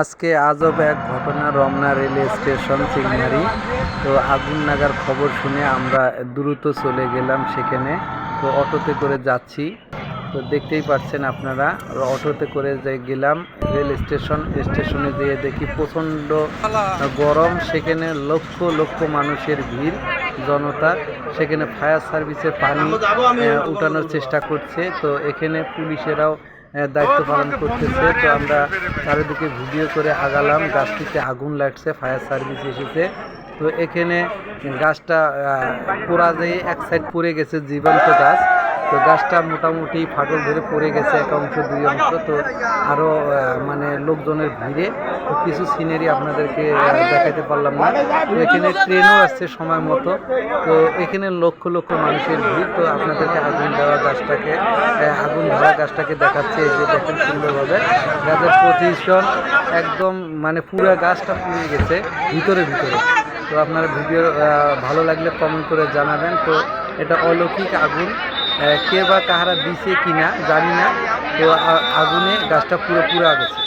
আজকে আজব এক ঘটনা, রমনা রেল স্টেশন চিংমারি তো আগুন নাগার খবর শুনে আমরা দ্রুত চলে গেলাম সেখানে। তো অটোতে করে যাচ্ছি। তো দেখতেই পাচ্ছেন আপনারা, অটোতে করে যে গেলাম রেল স্টেশন, স্টেশনে যেয়ে দেখি প্রচণ্ড গরম, সেখানে লক্ষ লক্ষ মানুষের ভিড়, জনতা। সেখানে ফায়ার সার্ভিসের পানি উঠানোর চেষ্টা করছে। তো এখানে পুলিশেরাও দায়িত্ব পালন করতেছে। তো আমরা চারিদিকে ভিডিও করে আগালাম। গাছটিতে আগুন লাগছে, ফায়ার সার্ভিস এসেছে। তো এখানে গাছটা পোড়া যেয়ে এক সাইড পড়ে গেছে জীবন্ত গাছ। তো গাছটা মোটামুটি ফাটল ধরে পড়ে গেছে এক অংশ, দুই অংশ। তো আরও মানে লোকজনের ভিড়ে তো কিছু সিনারি আপনাদেরকে দেখাতে পারলাম না। তো এখানে ট্রেনও আসছে সময় মতো। তো এখানে লক্ষ লক্ষ মানুষের ভিড়। তো আপনাদেরকে আগুন দেওয়া গাছটাকে আগুন ধরা গাছটাকে দেখাচ্ছে। যে দেখুন সুন্দরভাবে। গাছের পজিশন একদম মানে পুরো গাছটা পুড়ে গেছে, ভিতরে ভিতরে। তো আপনার ভিডিও ভালো লাগলে কমেন্ট করে জানাবেন। তো এটা অলৌকিক আগুন। কে বা কাহারা দিছে কিনা জানি না। তো আগুনে গাছটা পুরো পুরো গেছে